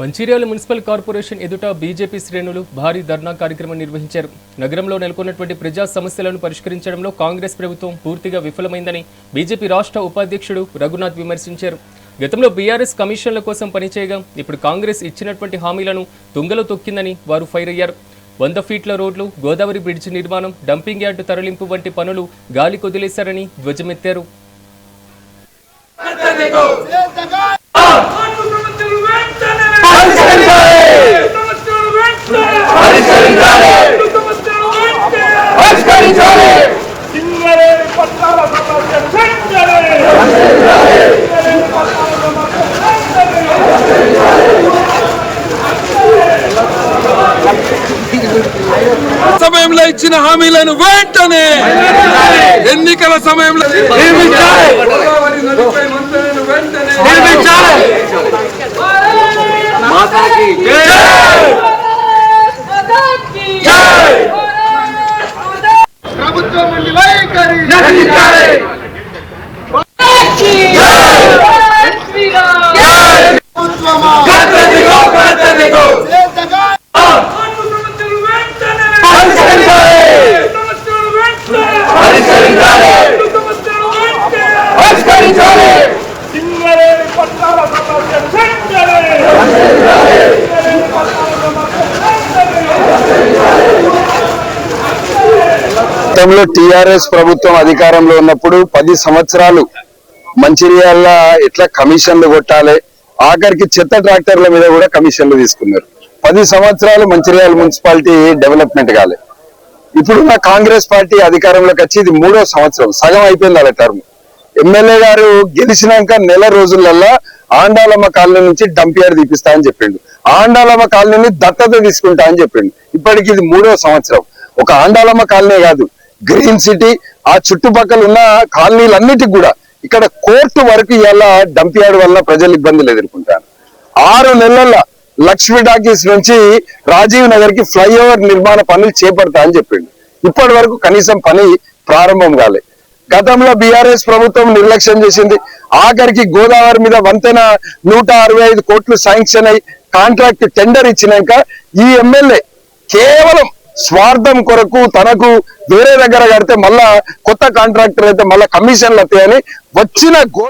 Mancherial municipal corporation ఎదుట BJP శ్రేణులు భారీ ధర్నా కార్యక్రమం నిర్వహించారు. నగరంలో నెలకొన్నటువంటి ప్రజా సమస్యలను పరిష్కరించడంలో కాంగ్రెస్ ప్రభుత్వం పూర్తిగా విఫలమైందని బీజేపీ రాష్ట్ర ఉపాధ్యక్షుడు రఘునాథ్ విమర్శించారు. గతంలో బీఆర్ఎస్ కమిషన్ల కోసం పనిచేయగా ఇప్పుడు కాంగ్రెస్ ఇచ్చినటువంటి హామీలను తుంగలో తొక్కిందని వారు ఫైర్ అయ్యారు. వంద ఫీట్ల రోడ్లు గోదావరి బ్రిడ్జ్ నిర్మాణం డంపింగ్ యార్డు తరలింపు వంటి పనులు గాలి కొదిలేశారని ధ్వజమెత్తారు. సమయంలో ఇచ్చిన హామీలను వెంటనే ఎన్నికల సమయంలో గతంలో టిఆర్ఎస్ ప్రభుత్వం అధికారంలో ఉన్నప్పుడు పది సంవత్సరాలు మంచిర్యాల ఎట్లా కమిషన్లు కొట్టాలి ఆఖరికి చెత్త ట్రాక్టర్ల మీద కూడా కమిషన్లు తీసుకున్నారు. పది సంవత్సరాలు మంచిర్యాల మున్సిపాలిటీ డెవలప్మెంట్ కాలే. ఇప్పుడున్న కాంగ్రెస్ పార్టీ అధికారంలోకి వచ్చి ఇది మూడో సంవత్సరం సగం అయిపోయింది అలా టర్మ్. ఎమ్మెల్యే గారు గెలిచినాక నెల రోజులల్లా ఆండాలమ్మ కాలనీ నుంచి డంపియార్డ్ తీపిస్తా అని చెప్పిండు. ఆండాలమ్మ కాలనీని దత్తత తీసుకుంటా అని చెప్పిండు. ఇప్పటికి ఇది మూడో సంవత్సరం. ఒక ఆండాలమ్మ కాలనీ కాదు గ్రీన్ సిటీ ఆ చుట్టుపక్కల ఉన్న కాలనీలన్నిటికి కూడా ఇక్కడ కోర్టు వరకు ఇలా డంపియార్డ్ వల్ల ప్రజలు ఇబ్బందులు ఎదుర్కొంటారు. ఆరు నెలల లక్ష్మీ టాకీస్ నుంచి రాజీవ్ నగర్కి ఫ్లైఓవర్ నిర్మాణ పనులు చేపడతా అని చెప్పిండు. ఇప్పటి వరకు కనీసం పని ప్రారంభం కాలే. గతంలో బీఆర్ఎస్ ప్రభుత్వం నిర్లక్ష్యం చేసింది. ఆఖరికి గోదావరి మీద వంతెన నూట అరవై ఐదు కోట్లు శాంక్షన్ అయి కాంట్రాక్ట్ టెండర్ ఇచ్చినాక ఈ ఎమ్మెల్యే కేవలం స్వార్థం కొరకు తనకు వేరే దగ్గర కడితే మళ్ళా కొత్త కాంట్రాక్టర్ అయితే మళ్ళా కమిషన్లు వస్తాయని వచ్చిన గో